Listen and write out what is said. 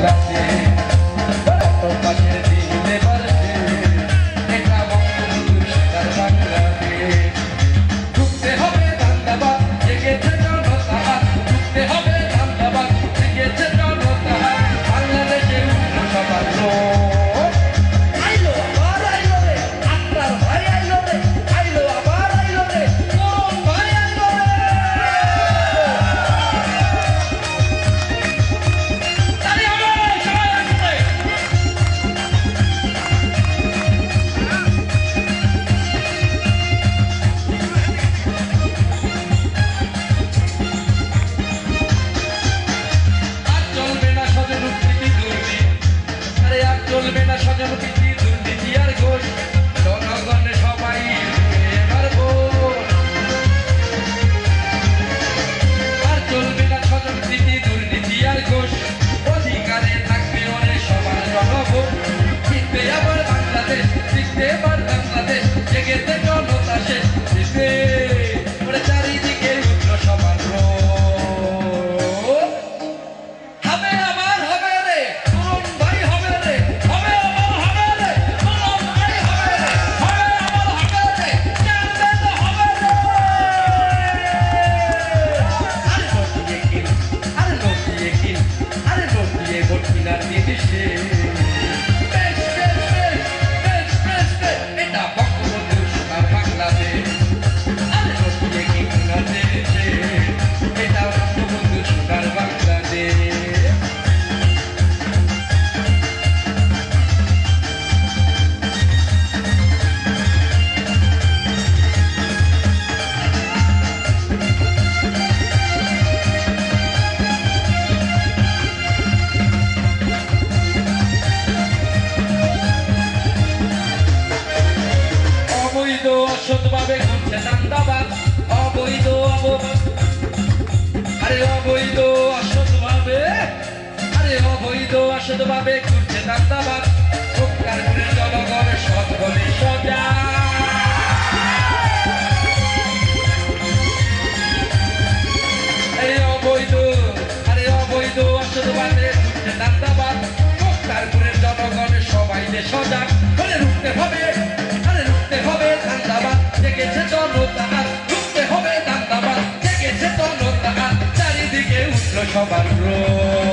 Gracias. never অসৎভাবে কামছে চান্দাবাদ, অবৈধ আরে অবৈধ অসৎভাবে, আরে অবৈধ অসৎভাবে ঘুরছে চান্দাবাদ। উপকার করে জনগণ সৎ বলে সৎ Let's go back through.